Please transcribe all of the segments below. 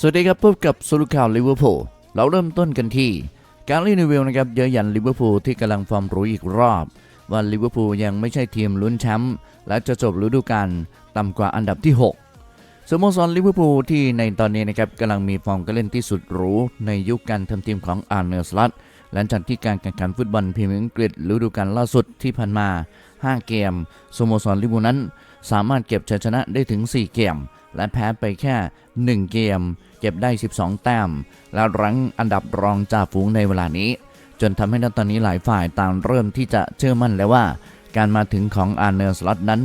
สวัสดีครับพบกับสรุปข่าวลิเวอร์พูลเราเริ่มต้นกันที่การรีวิวนะครับเยอะยันลิเวอร์พูลที่กำลังฟอร์มรู้อีกรอบ ว่าลิเวอร์พูลยังไม่ใช่ทีมลุ้นแชมป์และจะจบฤดูกาลต่ำกว่าอันดับที่ 6สโมสรลิเวอร์พูลที่ในตอนนี้นะครับกำลังมีฟอร์มการเล่นที่สุดหรูในยุคการทำทีมของอาร์เนอร์สลัตหลังจากที่การแข่งขันฟุตบอลพรีเมียร์อังกฤษฤดูกาลล่าสุดที่ผ่านมา 5 เกมสโมสรลิเวอร์พูลนั้น สามารถเก็บชัยชนะได้ถึง 4 เกม และแพ้ไปแค่ 1 เกม เก็บได้ 12 แต้ม และรั้งอันดับรองจ่าฝูงในเวลานี้ จนทำให้ตอนนี้หลายฝ่ายต่างเริ่มที่จะเชื่อมั่นแล้วว่า การมาถึงของอาร์เนอร์สล็อตนั้น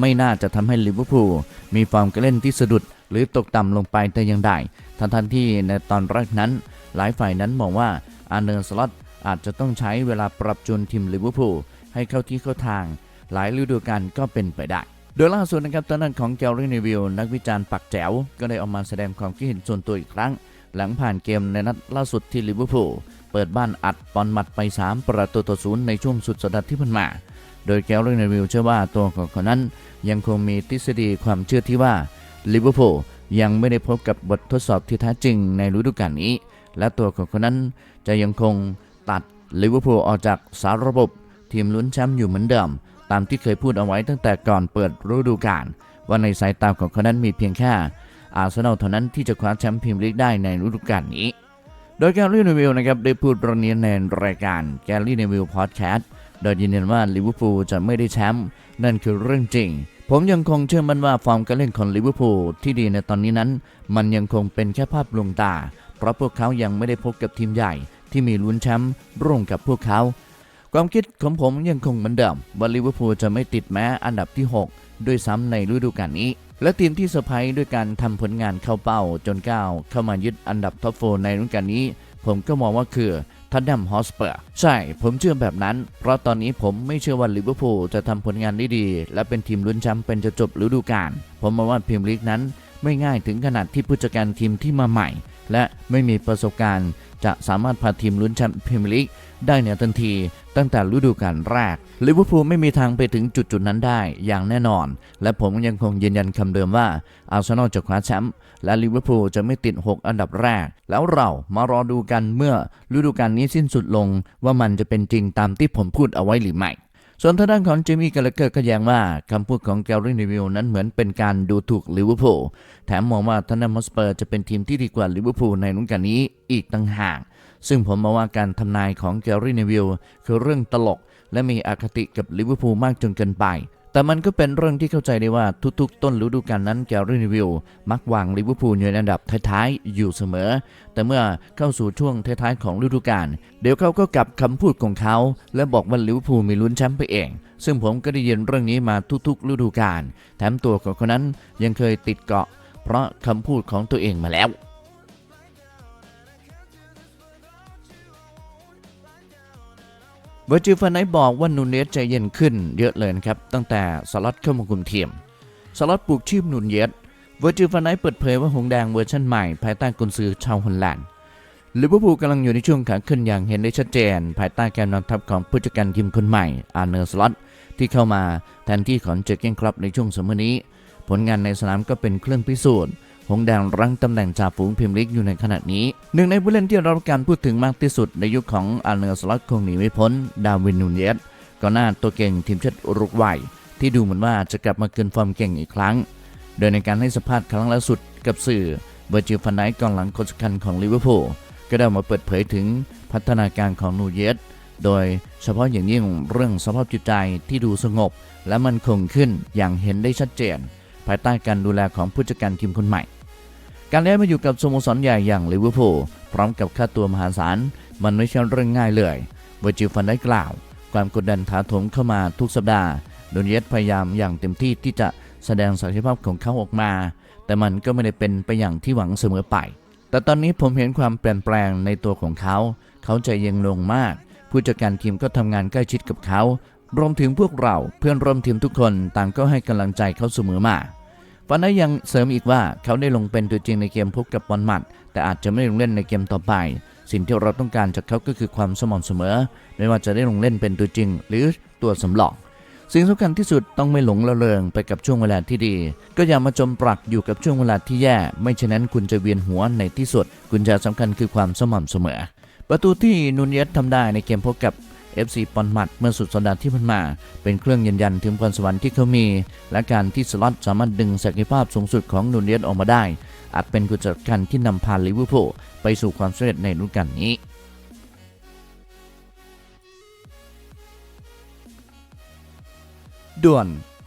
ไม่น่าจะทำให้ลิเวอร์พูลมีฟอร์มการเล่นที่สะดุดหรือตกต่ำลงไปแต่ย่างใดทั้งทันที่ในตอนแรกนั้น หลายฝ่ายนั้นมองว่าอาร์เนอร์สล็อตอาจจะต้องใช้เวลาปรับจูนทีมลิเวอร์พูลให้เข้าที่เข้าทาง หลายฤดูกาลก็เป็นไปได้ โดยล่าสุดนะครับตอนนั้นของแกลลี่นวิลนักวิจารณ์ปักแจ๋ว ก็ได้ออกมาแสดงความคิดเห็นส่วนตัวอีกครั้ง หลังผ่านเกมในนัดล่าสุดที่ลิเวอร์พูลเปิดบ้านอัดบอลหมัดไป 3 ประตูต่อศูนย์ในช่วงสุดสัปดาห์ที่ผ่านมา โดยแกลลี่นวิลเชื่อว่าตัวของเขานั้น ยังคงมีทฤษฎีความเชื่อที่ว่าลิเวอร์พูลยังไม่ได้พบกับบททดสอบที่แท้จริงในฤดูกาลนี้ และตัวของเขานั้นจะยังคงตัดลิเวอร์พูลออกจากสารระบบทีมลุ้นแชมป์อยู่เหมือนเดิม ตามที่เคยพูดเอาไว้ตั้งแต่ก่อนเปิดฤดูกาลว่าในสายตาของเขานั้นมีเพียงแค่อาร์เซนอลเท่านั้นที่จะคว้าแชมป์พรีเมียร์ลีกได้ในฤดูกาลนี้ โดยแกลลี่เนวิลนะครับได้พูดประเด็นในรายการแกลลี่เนวิลพอดแคสต์โดยยืนยันว่าลิเวอร์พูลจะไม่ได้แชมป์นั่นคือเรื่องจริง ผมยังคงเชื่อมั่นว่าฟอร์มการเล่นของลิเวอร์พูลที่ดีในตอนนี้นั้น มันยังคงเป็นแค่ภาพลวงตา เพราะพวกเขายังไม่ได้พบกับทีมใหญ่ที่มีลุ้นแชมป์ร่วมกับพวกเขา ความคิดของผมยังคงเหมือนเดิมว่าลิเวอร์พูลจะไม่ติดแม้อันดับที่ 6 ด้วยซ้ำในฤดูกาลนี้ และทีมที่เซอร์ไพรส์ด้วยการทำผลงานเข้าเป้าจนก้าวเข้ามายึดอันดับท็อปโฟในฤดูกาลนี้ ผมก็มองว่าคือทัดดัมฮอสเปอร์ใช่ ผมเชื่อแบบนั้น เพราะตอนนี้ผมไม่เชื่อว่าลิเวอร์พูลจะทำผลงานได้ดี และเป็นทีมลุ้นแชมป์เป็นจะจบฤดูกาลผมมองว่าพรีเมียร์ลีกนั้น ไม่ง่ายถึงขนาดที่ผู้จัดการทีมที่มาใหม่ และไม่มีประสบการณ์ จะสามารถพาทีมลุ้นแชมป์พรีเมียร์ลีกได้ในทันที ตั้งแต่ฤดูกาลแรกลิเวอร์พูลไม่มีทางไปถึงจุดจุดๆนั้นได้อย่างแน่นอน และผมยังคงยืนยันคำเดิมว่าอาร์เซนอลจะคว้าแชมป์และลิเวอร์พูลจะไม่ติด 6 อันดับแรก แล้วเรามารอดูกันเมื่อฤดูกาลนี้สิ้นสุดลงว่ามันจะเป็นจริงตามที่ผมพูดเอาไว้หรือไม่ ส่วนทางด้านของเจมี่กาลเกอร์ก็แย้งว่าคำพูดของแกลรี่นิวิลนั้นเหมือนเป็นการดูถูกลิเวอร์พูลแถมมองว่าทันนัมฮอสเปอร์จะเป็นทีมที่ดีกว่าลิเวอร์พูลในนุ่นการนี้อีกต่างหาก ซึ่งผมมองว่าการทำนายของแกลรี่นิวิลคือเรื่องตลก และมีอคติกับลิเวอร์พูลมากจนเกินไป แต่มันก็เป็นเรื่องที่เข้าใจได้ว่าทุกๆ ต้นฤดูกาลนั้นแกลลี่นิวิลมักวางลิเวอร์พูลอยู่ในอันดับท้ายๆ อยู่เสมอ แต่เมื่อเข้าสู่ช่วงท้ายๆ ของฤดูกาลเดี๋ยวเขาก็กลับคำพูดของเขา และบอกว่าลิเวอร์พูลมีลุ้นแชมป์ไปเอง ซึ่งผมก็ได้ยินเรื่องนี้มาทุกๆ ฤดูกาลแถมตัวของเขานั้นยังเคยติดเกาะ เพราะคำพูดของตัวเองมาแล้ว เวอร์จิลฟานไนบอกว่านูเนสใจเย็นขึ้นเยอะเลยนะครับ ตั้งแต่สล็อตเข้ามาคุมทีมสล็อตปลูกชีพนูนเยสเวอร์จิลฟานไนเปิดเผยว่าหงแดงเวอร์ชันใหม่ ภายใต้กุนซือชาวฮอลแลนด์ลิเวอร์พูลกำลังอยู่ในช่วงขาขึ้นอย่างเห็นได้ชัดเจน ภายใต้การนำทัพของผู้จัดการทีมคนใหม่อาร์เนอร์สล็อตที่เข้ามาแทนที่ของเจอร์เกนคลับในช่วงสมัยนี้ ผลงานในสนามก็เป็นเครื่องพิสูจน์ หงแดงรั้งตำแหน่งจ่าฝูงพรีเมียร์ลีกอยู่ในขณะนี้ หนึ่งในผู้เล่นที่เรารับการพูดถึงมากที่สุดในยุคของอาร์เนอร์สล็อตคงหนีไม่พ้น ดาวินนูเนสก่อนหน้าตัวเก่งทีมชาติอุรุกวัยที่ดูเหมือนว่าจะกลับมาเกินฟอร์มเก่งอีกครั้ง โดยในการให้สัมภาษณ์ครั้งล่าสุดกับสื่อเวอร์จิลฟันไดกองหลังคนสำคัญของลิเวอร์พูลก็ได้มาเปิดเผยถึงพัฒนาการของนูเยสโดยเฉพาะอย่างยิ่งเรื่องสภาพจิตใจที่ดูสงบ และมันคงขึ้นอย่างเห็นได้ชัดเจน ภายใต้การดูแลของผู้จัดการทีมคนใหม่ การย้ายมาอยู่กับสโมสรใหญ่อย่างลิเวอร์พูลพร้อมกับค่าตัวมหาศาล มันไม่ใช่เรื่องง่ายเลยเวจิฟันได้กล่าว ความกดดันถาโถมเข้ามาทุกสัปดาห์โดนเยสพยายามอย่างเต็มที่ที่จะแสดงศักยภาพของเขาออกมา แต่มันก็ไม่ได้เป็นไปอย่างที่หวังเสมอไป แต่ตอนนี้ผมเห็นความเปลี่ยนแปลงในตัวของเขา เขาใจเย็นลงมาก ผู้จัดการทีมก็ทำงานใกล้ชิดกับเขา รวมถึงพวกเราเพื่อนร่วมทีมทุกคนต่างก็ให้กำลังใจเขาเสมอมาฟันได้ยังเสริมอีกว่าเขาได้ลงเป็นตัวจริงในเกมพบกับบอลหมัด แต่อาจจะไม่ได้ลงเล่นในเกมต่อไป สิ่งที่เราต้องการจากเขาก็คือความสม่ำเสมอ ไม่ว่าจะได้ลงเล่นเป็นตัวจริง หรือตัวสำรองสิ่งสำคัญที่สุดต้องไม่หลงละเลงไปกับช่วงเวลาที่ดี ก็อย่ามาจมปลักอยู่กับช่วงเวลาที่แย่ ไม่ฉะนั้นคุณจะเวียนหัวในที่สุด กุญแจสำคัญคือความสม่ำเสมอ ประตูที่นูนเยสทำได้ในเกมพบกับ FC ปอนมัดเมื่อสุดสัปดาห์ที่ผ่านมา เป็นเครื่องยืนยันถึงพรสวรรค์ที่เขามี และการที่สล็อตสามารถดึงศักยภาพสูงสุดของนูนเยสออกมาได้ อาจเป็นกุญแจสำคัญที่นำพาลิเวอร์พูลไปสู่ความสำเร็จในฤดูกาลนี้ด่วน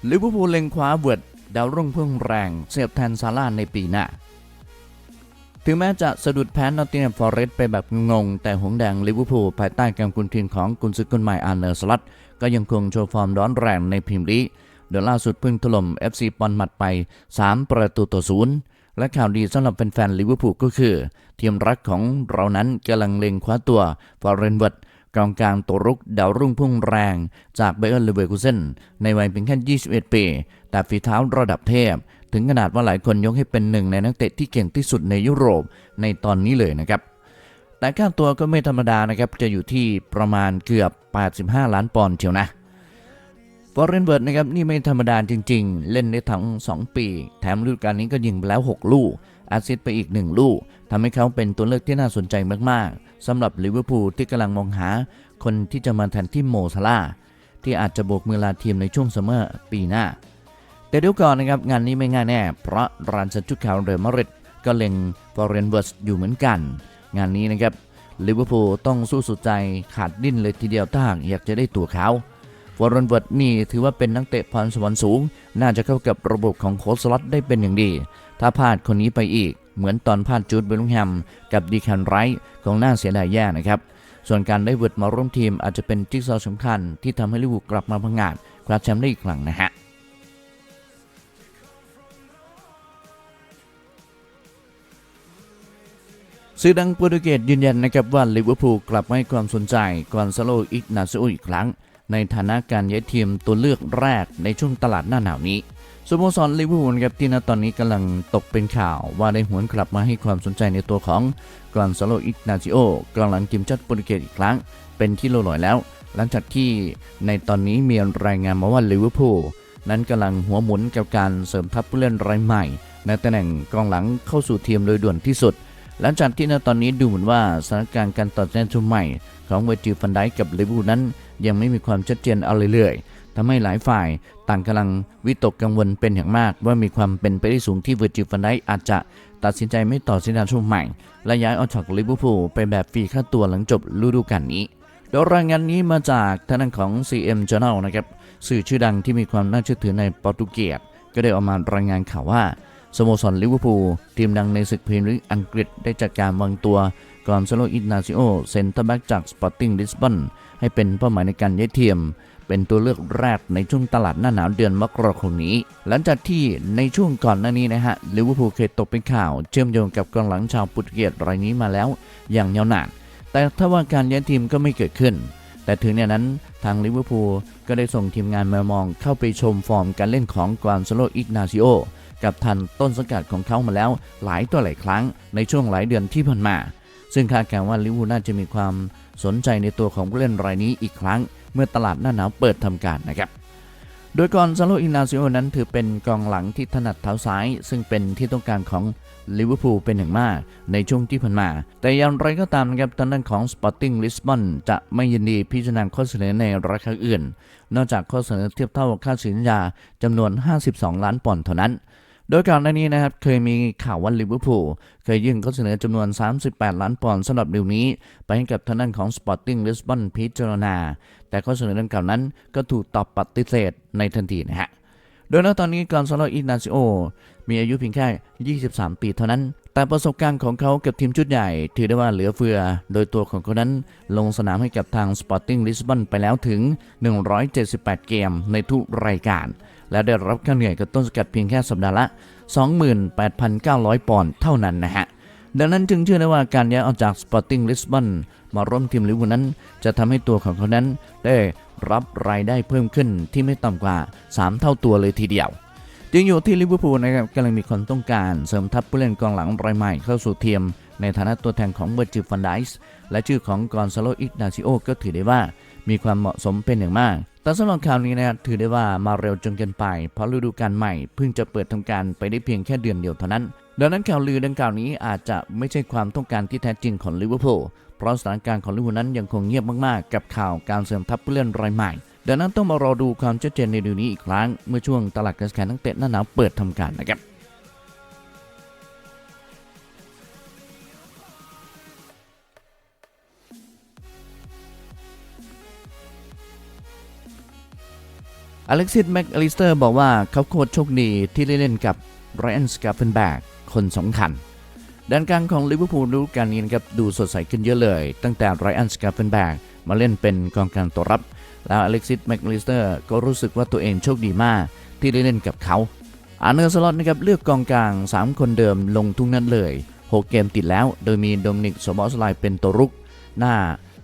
ลิเวอร์พูลเล็งคว้าเวิร์ดดาวรุ่งเพุ่งแรง เสียบแทนซาร่าในปีหน้า ถึงแม้จะสะดุดแพ้นอตติงแฮมฟอเรสต์ไปแบบงง แต่หงแดงลิเวอร์พูลภายใต้การคุมทีมของกุนซือคนใหม่อาร์เนอร์สลัตก็ยังคงโชว์ฟอร์มร้อนแรงในพรีเมียร์ลีกโดยล่าสุดเพิ่งถล่ม FC ปอนมัดไป 3 ประตูต่อศูนย์และข่าวดีสำหรับแฟนๆลิเวอร์พูลก็คือ ทีมรักของเรานั้นกำลังเล็งคว้าตัวฟอร์เรนเวิร์ดกองกลางตัวรุกดาวรุ่งพุ่งแรงจากเบเออร์เลเวอร์คูเซนในวัยเพียงแค่ 21 ปี แต่ฝีเท้าระดับเทพ ถึงขนาดว่าหลายคนยกให้เป็นหนึ่งในนักเตะที่เก่งที่สุดในยุโรปในตอนนี้เลยนะครับ แต่ค่าตัวก็ไม่ธรรมดานะครับ จะอยู่ที่ประมาณเกือบ 85 ล้านปอนด์เชียวนะฟอร์เรนเบิร์ดนะครับนี่ไม่ธรรมดาจริง ๆ เล่นได้ทั้ง 2 ปี แถมฤดูกาลนี้ก็ยิงไปแล้ว 6 ลูกอสซิสไปอีก 1 ลูกทำให้เขาเป็นตัวเลือกที่น่าสนใจมากๆสำหรับลิเวอร์พูลที่กำลังมองหาคนที่จะมาแทนที่โมซาลาที่อาจจะโบกมือลาทีมในช่วงซัมเมอร์ปีหน้า แต่เดี๋ยวก่อนนะครับงานนี้ไม่ง่ายแน่ เพราะรันสันจุดขาวเรมาริดก็เล็งฟอร์เรนเบิร์สอยู่เหมือนกัน งานนี้นะครับลิเวอร์พูลต้องสู้สุดใจขาดดิ้นเลยทีเดียวถ้าอยากจะได้ตัวเขาฟอร์เรนเวิร์ดนี่ถือว่าเป็นนักเตะพรสวรรค์สูง น่าจะเข้ากับระบบของโค้ชสล็อตได้เป็นอย่างดี ถ้าพลาดคนนี้ไปอีก เหมือนตอนพลาดจูดเบลลิงแฮมกับดีแคนไรท์คงน่าเสียดายแย่นะครับ ส่วนการได้เวิร์ดมาร่วมทีมอาจจะเป็นจิ๊กซอว์สำคัญที่ทำให้ลิเวอร์พูลกลับมาพังงาดคว้าแชมป์ได้อีกครั้งนะฮะ สื่อดังโปรตุเกสยืนยันนะครับว่าลิเวอร์พูลกลับให้ความสนใจกอนซาโลอิกนาซิโออีกครั้ง ในฐานะการย้ายทีมตัวเลือกแรกในช่วงตลาดหน้าหนาวนี้สโมสรลิเวอร์พูลครับที่ณตอนนี้กำลังตกเป็นข่าวว่าได้หวนกลับมาให้ความสนใจในตัวของกอนซาโลอิกนาซิโอกองหลังทีมชาติโปรตุเกสอีกครั้ง เป็นที่โลลอยแล้ว หลังจากที่ในตอนนี้มีรายงานมาว่าลิเวอร์พูลนั้นกำลังหัวหมุนกับการเสริมทัพผู้เล่นรายใหม่ ในตำแหน่งกองหลังเข้าสู่ทีมโดยด่วนที่สุด หลังจากที่ณตอนนี้ดูเหมือนว่าสถานการณ์การตัดสินชุดใหม่ ของเวจิฟันไดกับลิเวอร์พูนั้น ยังไม่มีความชัดเจนเอาเรื่อยๆทำให้หลายฝ่ายต่างกำลังวิตกกังวลเป็นอย่างมาก ว่ามีความเป็นไปได้สูงที่เวอร์จิลฟันไดอาจจะตัดสินใจไม่ต่อสัญญาชุดใหม่ และย้ายออกจากลิเวอร์พูลไปแบบฟรีค่าตัวหลังจบฤดูกาลนี้ โดยรายงานนี้มาจากทางของ CM Journal นะครับสื่อชื่อดังที่มีความน่าเชื่อถือในโปรตุเกสก็ได้ออกมารายงานข่าวว่า สโมสรลิเวอร์พูลทีมดังในศึกพรีเมียร์ลีกอังกฤษได้จัดการวางตัวกอนซาโลอินาซิโอเซนเตอร์แบ็กจากสปอร์ติ้งลิสบอนให้เป็นเป้าหมายในการย้ายทีมเป็นตัวเลือกแรกในช่วงตลาดหน้าหนาวเดือนมกราคมนี้ หลังจากที่ในช่วงก่อนหน้านี้นะฮะลิเวอร์พูลเคยตกเป็นข่าว เชื่อมโยงกับกองหลังชาวโปรตุเกสรายนี้มาแล้วอย่างยาวนาน แต่ถ้าว่าการย้ายทีมก็ไม่เกิดขึ้น แต่ถึงเนี่ยนั้นทางลิเวอร์พูลก็ได้ส่งทีมงานมามองเข้าไปชมฟอร์มการเล่นของกอนซาโลอิกนาซิโอ กับทันต้นสังกัดของเขามาแล้วหลายต่อหลายครั้งในช่วงหลายเดือนที่ผ่านมา ซึ่งคาดการณ์ว่าลิเวอร์พูลน่าจะมีความสนใจในตัวของผู้เล่นรายนี้อีกครั้ง เมื่อตลาดหน้าหนาวเปิดทำการนะครับโดยกอนซาโลอินาซิโอนั้นถือเป็นกองหลังที่ถนัดเท้าซ้าย ซึ่งเป็นที่ต้องการของลิเวอร์พูลเป็นอย่างมากในช่วงที่ผ่านมา แต่อย่างไรก็ตามนะครับทางด้านของ Sporting Lisbon จะไม่ยินดีพิจารณาข้อเสนอในราคาอื่น นอกจากข้อเสนอเทียบเท่าค่าสัญญาจำนวน 52 ล้านปอนด์เท่านั้น โดยก่อนหน้านี้นะครับเคยมีข่าวว่าลิเวอร์พูลเคยยื่นข้อเสนอจำนวน 38 ล้านปอนด์สำหรับดีลนี้ ไปให้กับทางด้านของ Sporting Lisbon พิจารณา แต่ข้อเสนอดังกล่าวนั้นก็ถูกตอบปฏิเสธในทันทีนะฮะโดยณตอนนี้กอนซาโลอินาซิโอมีอายุเพียงแค่ 23 ปีเท่านั้น แต่ประสบการณ์ของเขากับทีมชุดใหญ่ ถือได้ว่าเหลือเฟือ โดยตัวของเขานั้นลงสนามให้กับทาง Sporting Lisbon ไปแล้วถึง 178 เกมในทุกรายการ และได้รับค่าเหนื่อยกับต้นสกัดเพียงแค่สัปดาห์ละ 28,900 ปอนด์เท่านั้นนะฮะ ดังนั้นจึงเชื่อได้ว่าการย้ายออกจาก Sporting Lisbon มาร่วมทีมลิเวอร์พูลนั้น จะทำให้ตัวของเขานั้นได้รับรายได้เพิ่มขึ้นที่ไม่ต่ำกว่า 3 เท่าตัวเลยทีเดียว จึงอยู่ที่ลิเวอร์พูลนะครับกำลังมีความต้องการเสริมทัพผู้เล่นกองหลังรายใหม่เข้าสู่ทีมในฐานะตัวแทนของเบอร์จิลฟันไดส์และชื่อของกอนซาโลอิกนาซิโอก็ถือได้ว่ามีความเหมาะสมเป็นอย่างมาก แต่สำหรับข่าวนี้นะถือได้ว่ามาเร็วจนเกินไป เพราะฤดูกาลใหม่เพิ่งจะเปิดทำการไปได้เพียงแค่เดือนเดียวเท่านั้น ดังนั้นข่าวลือดังกล่าวนี้อาจจะไม่ใช่ความต้องการที่แท้จริงของลิเวอร์พูลเพราะสถานการณ์ของลิเวอร์พูลนั้นยังคงเงียบมากๆ กับข่าวการเสริมทัพผู้เล่นรายใหม่ ดังนั้นต้องมารอดูความชัดเจนในเดือนนี้อีกครั้งเมื่อช่วงตลาดกระแสนักเตะหน้าหนาวเปิดทำการนะครับ อเล็กซิสแม็กอลิสเตอร์บอกว่าเขาโคตรโชคดีที่ได้เล่นกับไรอันสกาเฟนแบกคนสำคัญด้านกลางของลิเวอร์พูลฤดูกาลนี้นะครับดูสดใสขึ้นเยอะเลย ตั้งแต่ไรอันสกาเฟนแบกมาเล่นเป็นกองกลางตัวรับ แล้วอเล็กซิสแม็กอลิสเตอร์ก็รู้สึกว่าตัวเองโชคดีมากที่ได้เล่นกับเขาอาร์เนอร์สล็อตนะครับเลือกกองกลาง 3 คนเดิมลงทุกนั้นเลย 6 เกมติดแล้ว โดยมีโดมินิกโซบอสไลเป็นตัวรุก หน้า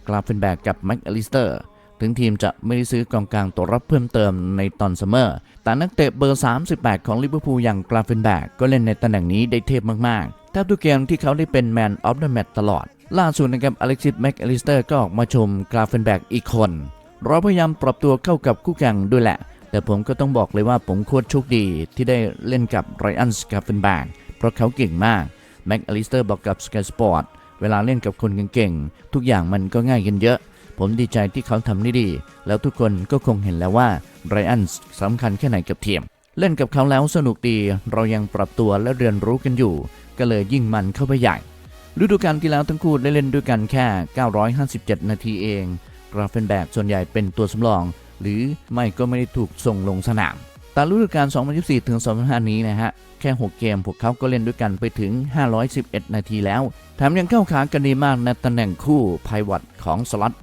กราฟเฟนแบกกับแม็กอลิสเตอร์ ถึงทีมจะไม่ได้ซื้อกองกลางตัวรับเพิ่มเติมในตอนซัมเมอร์ แต่นักเตะเบอร์ 38 ของลิเวอร์พูลอย่างกราฟเฟนแบกก็เล่นในตำแหน่งนี้ได้เทพมากๆแทบทุกเกมที่เขาได้เป็นแมนออฟเดอะแมตตลอด ล่าสุดนะครับอเล็กซิสแม็กอลิสเตอร์ก็ออกมาชมกราฟเฟนแบกอีกคน เราพยายามปรับตัวเข้ากับคู่แข่งด้วยแหละ แต่ผมก็ต้องบอกเลยว่าผมโคตรโชคดีที่ได้เล่นกับไรอันสกาเฟนแบกเพราะเขาเก่งมากแม็กอลิสเตอร์บอกกับ Sky Sport เวลาเล่นกับคนเก่งๆทุกอย่างมันก็ง่ายกันเยอะ ผมดีใจที่เขาทำได้ดี แล้วทุกคนก็คงเห็นแล้วว่าไรอันสำคัญแค่ไหนกับทีม เล่นกับเขาแล้วสนุกดีเรายังปรับตัวและเรียนรู้กันอยู่ ก็เลยยิ่งมันเข้าไปใหญ่ฤดูกาลที่แล้วทั้งคู่ได้เล่นด้วยกันแค่ 957 นาทีเอง กราฟเฟนแบกส่วนใหญ่เป็นตัวสำรอง หรือไม่ก็ไม่ได้ถูกส่งลงสนามแต่ฤดูกาล 2024 ถึง 2025 นี้นะฮะ แค่ 6 เกม พวกเขาก็เล่นด้วยกันไปถึง 511 นาทีแล้ว แถมยังเข้าขากันดีมากในตำแหน่งคู่ไพวัตของสล็อต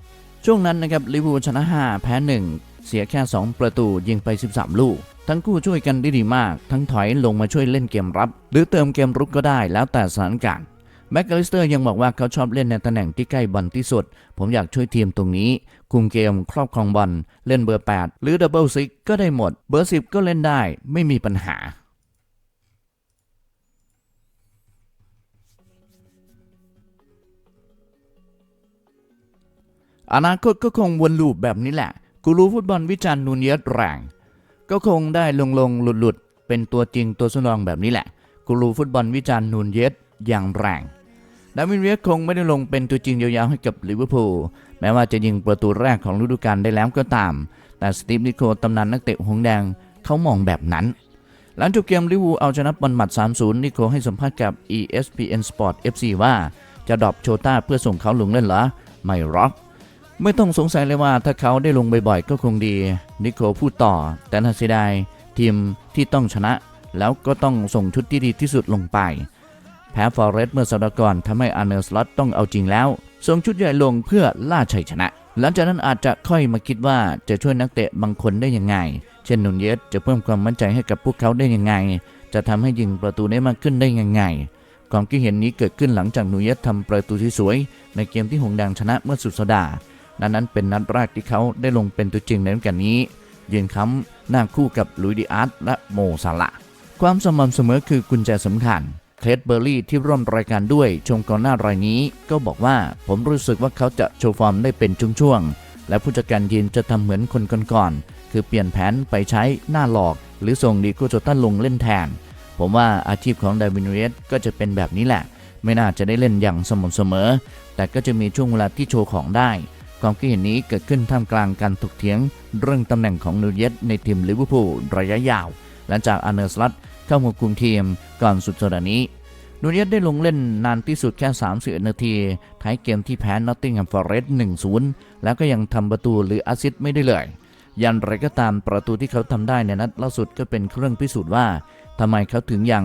ช่วงนั้นนะครับลิเวอร์พูลชนะ 5 แพ้ 1 เสียแค่ 2 ประตูยิงไป 13 ลูก ทั้งคู่ช่วยกันได้ดีมาก ทั้งถอยลงมาช่วยเล่นเกมรับ หรือเติมเกมรุกก็ได้แล้วแต่สถานการณ์แม็กอลิสเตอร์ยังบอกว่าเขาชอบเล่นในตำแหน่งที่ใกล้บอลที่สุด ผมอยากช่วยทีมตรงนี้ คุมเกมครอบครองบอลเล่นเบอร์ 8 หรือดับเบิลซิกก็ได้หมด เบอร์ 10 ก็เล่นได้ไม่มีปัญหา อนาคตก็คงวนลูปแบบนี้แหละ กูรู้ฟุตบอลวิจารณ์นูนเยสแรงก็คงได้ลงลงหลุดหลุดเป็นตัวจริงตัวสำรองแบบนี้แหละ กูรู้ฟุตบอลวิจารณ์นูนเยสอย่างแรงดาวินเวียสคงไม่ได้ลงเป็นตัวจริงยาวๆให้กับลิเวอร์พูลแม้ว่าจะยิงประตูแรกของฤดูกาลได้แล้วก็ตาม แต่สตีฟนิโคลตำนานนักเตะหงแดงเขามองแบบนั้น หลังจบเกมลิเวอร์พูลเอาชนะบอลหมัด 3-0 นิโคลให้สัมภาษณ์กับ ESPN Sport FC ว่าจะดรอปโชต้าเพื่อส่งเขาลงเล่นเหรอไม่รอก ไม่ต้องสงสัยเลยว่าถ้าเขาได้ลงบ่อยๆก็คงดี นิโคลพูดต่อ แต่น่าเสียดายทีมที่ต้องชนะ แล้วก็ต้องส่งชุดที่ดีที่สุดลงไป แพ้ฟอร์เรสเมื่อสัปดาห์ก่อนทำให้อาร์เนอร์สล็อตต้องเอาจริงแล้ว ส่งชุดใหญ่ลงเพื่อล่าชัยชนะ หลังจากนั้นอาจจะค่อยมาคิดว่าจะช่วยนักเตะบางคนได้ยังไง เช่นนุนเยสจะเพิ่มความมั่นใจให้กับพวกเขาได้ยังไง จะทำให้ยิงประตูได้มากขึ้นได้ยังไงความคิดเห็นนี้เกิดขึ้นหลังจากนูเยสทำประตูที่สวย ในเกมที่หงส์แดงชนะเมื่อสุดสัปดาห์ นั้นนั้นเป็นนัดแรกที่เขาได้ลงเป็นตัวจริงในฤดูกาลนี้ยืนค้ำหน้าคู่กับลุยดิอาร์ตและโมซาละความสม่ำเสมอคือกุญแจสำคัญเคลดเบอร์รี่ที่ร่วมรายการด้วยชมก่อนหน้ารายนี้ก็บอกว่าผมรู้สึกว่าเขาจะโชว์ฟอร์มได้เป็นช่วงๆและผู้จัดการทีมจะทำเหมือนคนก่อนๆคือเปลี่ยนแผนไปใช้หน้าหลอก หรือส่งดีโกโจตันลงเล่นแทน ผมว่าอาชีพของดาวินเรสก็จะเป็นแบบนี้แหละ ไม่น่าจะได้เล่นอย่างสม่ำเสมอ แต่ก็จะมีช่วงเวลาที่โชว์ของได้ ความคิดเห็นนี้เกิดขึ้นท่ามกลางการถกเถียง เรื่องตำแหน่งของนูเยสในทีมลิเวอร์พูลระยะยาว หลังจากอาเนอร์สลัตเข้ามาคุมทีมก่อนสุดสัปดาห์นี้นูเยสได้ลงเล่นนานที่สุดแค่31นาที ท้ายเกมที่แพ้นอตติงแฮมฟอร์เรสต์1-0 แล้วก็ยังทำประตูหรืออสซิสต์ไม่ได้เลย ยันไรก็ตามประตูที่เขาทำได้ในนัดล่าสุดก็เป็นเครื่องพิสูจน์ว่าทำไมเขาถึงยัง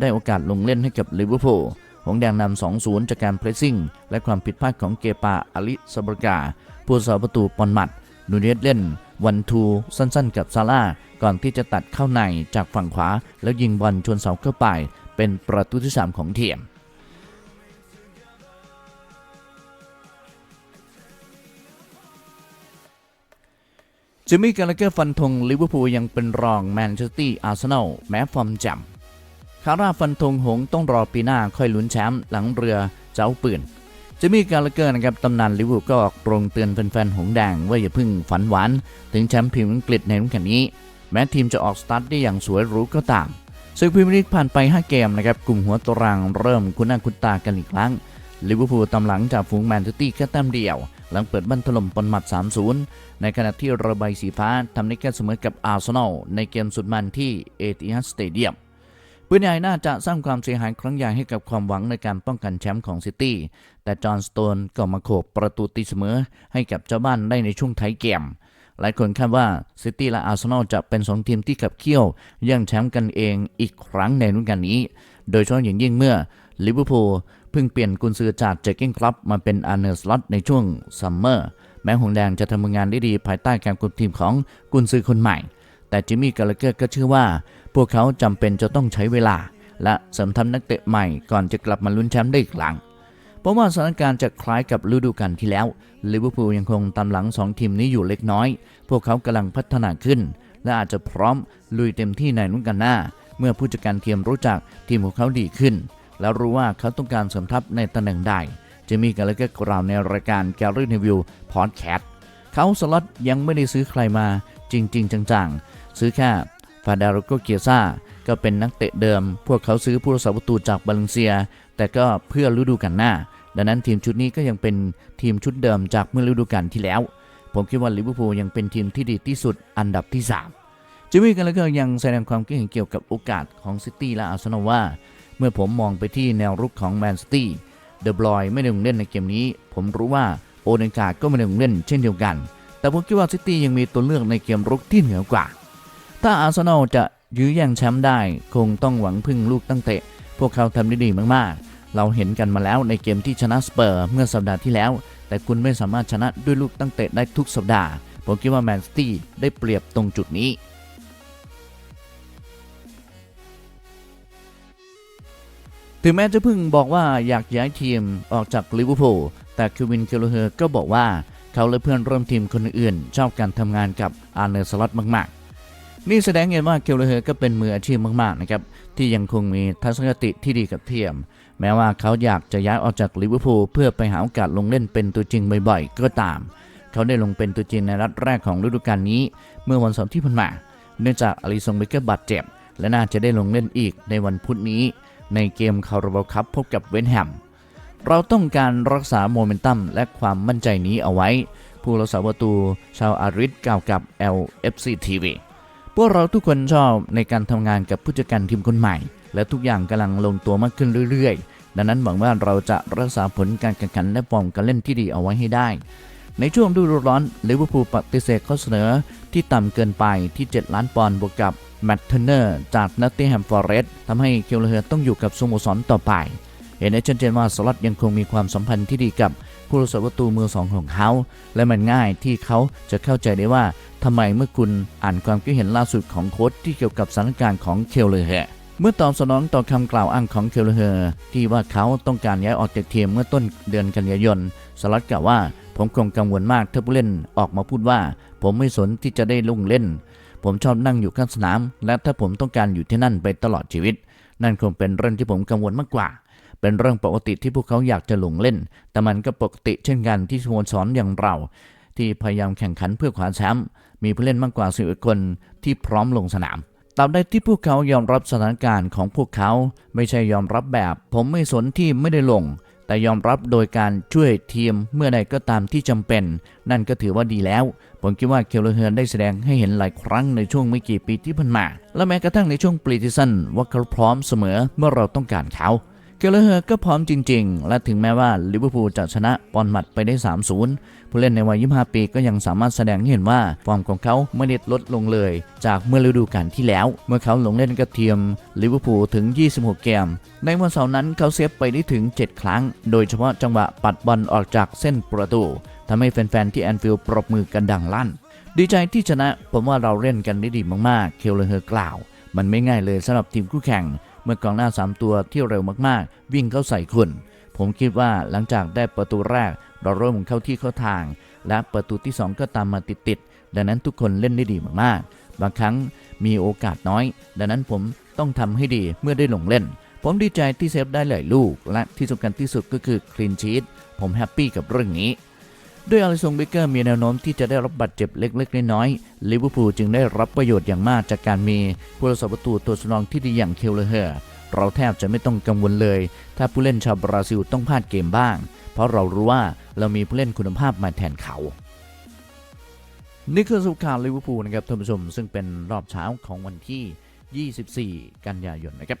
ได้โอกาสลงเล่นให้กับลิเวอร์พูล หงแดงนำ2-0 จากการเพรสซิ่ง และความผิดพลาดของเกปาอลิซาบรกา ผู้สาประตูปอนมัดนูเนสเล่นวันทูสั้นๆ กับซาร่าก่อนที่จะตัดเข้าในจากฝั่งขวา แล้วยิงบอลชนเสาเข้าไป เป็นประตูที่ 3 ของเทียมจิมมี่กาลเกอร์ฟันธงลิเวอร์พูลยังเป็นรองแมนเชสเตอร์อาร์เซนอลแม้ฟอร์มจ่ม คาร่าฟันธงหงต้องรอปีหน้าค่อยลุ้นแชมป์หลังเรือเจ้าปืนจะมีการละเกอร์นะครับตำนานลิเวอร์พูลก็ออกโรงเตือนแฟนๆหงแดงว่าอย่าพิ่งฝันหวาน ถึงแชมป์พรีเมียร์อังกฤษในรุ่นแข่งนี้ แม้ทีมจะออกสตาร์ทได้อย่างสวยหรูก็ตามศึกพรีเมียร์ลีกผ่านไป 5 เกมนะครับกลุ่มหัวตารางเริ่มคุ้นหน้าคุ้นตากันอีกครั้งลิเวอร์พูลตำหลังจากฝูงแมนซิตี้แค่แต้มเดียว หลังเปิดบ้านถล่มปนหมัด 3-0 ในขณะที่ระบายสีฟ้าทำได้แค่เสมอกับอาร์เซนอลในเกมสุดมันที่เอติฮัดสเตเดียม ปืนใหญ่น่าจะสร้างความเสียหายครั้งใหญ่ให้กับความหวังในการป้องกันแชมป์ของซิตี้ แต่จอห์นสโตนก็มาโขกประตูตีเสมอให้กับเจ้าบ้านได้ในช่วงท้ายเกมหลายคนคาดว่าซิตี้และอาร์เซนอลจะเป็นสองทีมที่ขับเคี่ยวแย่งแชมป์กันเองอีกครั้งในฤดูกาลนี้ โดยเฉพาะอย่างยิ่งเมื่อลิเวอร์พูลเพิ่งเปลี่ยนกุนซือจากเจคกิ้งคลับมาเป็นอาร์เนอร์สล็อตในช่วงซัมเมอร์แม้หงแดงจะทำงานได้ดีภายใต้การคุมทีมของกุนซือคนใหม่ แต่จิมมี่กาลเกอร์ก็เชื่อว่า พวกเขาจำเป็นจะต้องใช้เวลา และเสริมทัพนักเตะใหม่ก่อนจะกลับมาลุ้นแชมป์ได้อีกครั้งเพราะว่าสถานการณ์จะคล้ายกับฤดูกาลที่แล้วลิเวอร์พูลยังคงตามหลัง 2 ทีมนี้อยู่เล็กน้อย พวกเขากำลังพัฒนาขึ้น และอาจจะพร้อมลุยเต็มที่ในรุ่นกันหน้า เมื่อผู้จัดการทีมรู้จักทีมของเขาดีขึ้น แล้วรู้ว่าเขาต้องการเสริมทัพในตำแหน่งใดจะมีกันแล้วก็กล่าวในรายการแกลลี่รีวิวพอดแคสต์เขาสล็อตยังไม่ได้ซื้อใครมาจริง ๆ จังๆ ซื้อแค่ ฟาดาโรโกเกียซ่าก็เป็นนักเตะเดิม พวกเขาซื้อผู้รักษาประตูจากบาเลนเซีย แต่ก็เพื่อฤดูกาลหน้า ดังนั้นทีมชุดนี้ก็ยังเป็นทีมชุดเดิมจากเมื่อฤดูกาลที่แล้ว ผมคิดว่าลิเวอร์พูลยังเป็นทีมที่ดีที่สุดอันดับที่ 3จิมมี่กันแล้วก็ยังแสดงความคิดเห็นเกี่ยวกับโอกาสของซิตี้และอาร์เซนอลว่า เมื่อผมมองไปที่แนวรุกของแมนซิตี้เดอะบลอยไม่ได้ลงเล่นในเกมนี้ ผมรู้ว่าโอเดนการ์ดก็ไม่ได้ลงเล่นเช่นเดียวกัน แต่ผมคิดว่าซิตี้ยังมีตัวเลือกในเกมรุกที่เหนือกว่า ถ้าอาร์เซนอลจะยื้อแย่งแชมป์ได้ คงต้องหวังพึ่งลูกตั้งเตะ พวกเขาทำได้ดีมากๆ เราเห็นกันมาแล้วในเกมที่ชนะสเปอร์เมื่อสัปดาห์ที่แล้ว แต่คุณไม่สามารถชนะด้วยลูกตั้งเตะได้ทุกสัปดาห์ ผมคิดว่าแมนซิตี้ได้เปรียบตรงจุดนี้ถึงแม้จะพิ่งบอกว่าอยากย้ายทีมออกจากลิเวอร์พูล แต่คิวิน เคลเฮอร์ก็บอกว่าเขาและเพื่อนร่วมทีมคนอื่น ชอบการทำงานกับอาร์เนอร์สล็อตมาก ๆ นี่แสดงเห็นว่าเคลเฮอร์ก็เป็นมืออาชีพมากๆนะครับที่ยังคงมีทัศนคติที่ดีกับเทียม แม้ว่าเขาอยากจะย้ายออกจากลิเวอร์พูลเพื่อไปหาโอกาสลงเล่นเป็นตัวจริงบ่อยๆ ก็ตาม เขาได้ลงเป็นตัวจริงในนัดแรกของฤดูกาลนี้ เมื่อวันเสาร์ที่ผ่านมา เนื่องจากอลิซงเบเกอร์บาดเจ็บ และน่าจะได้ลงเล่นอีกในวันพุธนี้ ในเกมคาราบาลคัพพบกับเวนแฮมเราต้องการรักษาโมเมนตัมและความมั่นใจนี้เอาไว้ ผู้รักษาประตูชาวอาริสกล่าวกับ LFC TV พวกเราทุกคนชอบในการทำงานกับผู้จัดการทีมคนใหม่ และทุกอย่างกำลังลงตัวมากขึ้นเรื่อยๆ ดังนั้นหวังว่าเราจะรักษาผลการแข่งขันและฟอร์มการเล่นที่ดีเอาไว้ให้ได้ ในช่วงฤดูร้อนลิเวอร์พูลปฏิเสธข้อเสนอที่ต่ำเกินไปที่ 7 ล้านปอนด์บวกกับแมตต์เทอร์เนอร์จากนัตติแฮมฟอร์เรสต์ทำให้เคลเลอร์ต้องอยู่กับสโมสรต่อไป เห็นได้ชัดเจนว่าสลัดยังคงมีความสัมพันธ์ที่ดีกับ ผู้รักษาประตูมือสองของเขาและมันง่ายที่เขาจะเข้าใจได้ว่าทำไมเมื่อคุณอ่านความคิดเห็นล่าสุดของโค้ชที่เกี่ยวกับสถานการณ์ของเคลเลอร์เมื่อตอบสนองต่อคำกล่าวอ้างของเคลเลอร์ที่ว่าเขาต้องการย้ายออกจากทีมเมื่อต้นเดือนกันยายนสลัดกล่าวว่า ผมคงกังวลมากถ้าผู้เล่นออกมาพูดว่า ผมไม่สนที่จะได้ลงเล่น ผมชอบนั่งอยู่ข้างสนาม และถ้าผมต้องการอยู่ที่นั่นไปตลอดชีวิต นั่นคงเป็นเรื่องที่ผมกังวลมากกว่า เป็นเรื่องปกติที่พวกเขาอยากจะหลงเล่น แต่มันก็ปกติเช่นกันที่สโมสรอย่างเรา ที่พยายามแข่งขันเพื่อคว้าแชมป์มีผู้เล่นมากกว่า11คนที่พร้อมลงสนามตราบใดที่พวกเขายอมรับสถานการณ์ของพวกเขาไม่ใช่ยอมรับแบบ ผมไม่สนที่ไม่ได้ลง แต่ยอมรับโดยการช่วยทีมเมื่อใดก็ตามที่จำเป็น นั่นก็ถือว่าดีแล้ว ผมคิดว่าเคลเลอร์เฮิร์นได้แสดงให้เห็นหลายครั้งในช่วงไม่กี่ปีที่ผ่านมา และแม้กระทั่งในช่วงปรีทิสันว่าเขาพร้อมเสมอเมื่อเราต้องการเขา เกลเลอร์ก็พร้อมจริง ๆ และถึงแม้ว่าลิเวอร์พูลจะชนะปอนมัดไปได้ 3-0 ผู้เล่นในวัย 25 ปีก็ยังสามารถแสดงให้เห็นว่า ฟอร์มของเขาไม่ได้ลดลงเลย จากเมื่อฤดูกาลที่แล้ว เมื่อเขาลงเล่นกับทีมลิเวอร์พูลถึง 26 เกม ในวันเสาร์นั้นเขาเซฟไปได้ถึง 7 ครั้ง โดยเฉพาะจังหวะปัดบอลออกจากเส้นประตูทำให้แฟนๆที่แอนฟิลด์ปรบมือกันดังลั่น ดีใจที่ชนะผมว่าเราเล่นกันได้ดีมากๆ เคลเลอร์กล่าว มันไม่ง่ายเลยสำหรับทีมคู่แข่ง เมื่อกองหน้า 3 ตัวที่เร็วมากๆ วิ่งเข้าใส่คุณ ผมคิดว่าหลังจากได้ประตูแรก เราเริ่มเข้าที่เข้าทาง และประตูที่ 2 ก็ตามมาติดๆดังนั้นทุกคนเล่นได้ดีมากๆ บางครั้งมีโอกาสน้อย ดังนั้นผมต้องทำให้ดีเมื่อได้ลงเล่นผผมดีใจที่เซฟได้หลายลูก และที่สำคัญที่สุดก็คือคลีนชีตผมแฮปปี้กับเรื่องนี้ ด้วยอลิซงเบเกอร์มีแนวโน้มที่จะได้รับบาดเจ็บเล็กๆ น้อยๆลิเวอร์พูลจึงได้รับประโยชน์อย่างมากจากการมีผู้รักษาประตูตัวสำรองที่ดีอย่างเคลเลอร์เฮอร์เราแทบจะไม่ต้องกังวลเลย ถ้าผู้เล่นชาวบราซิลต้องพลาดเกมบ้าง เพราะเรารู้ว่าเรามีผู้เล่นคุณภาพมาแทนเขานี่คือสุข่าวลิเวอร์พูลนะครับท่านผู้ชมซึ่งเป็นรอบเช้าของวันที่ 24 กันยายนนะครับ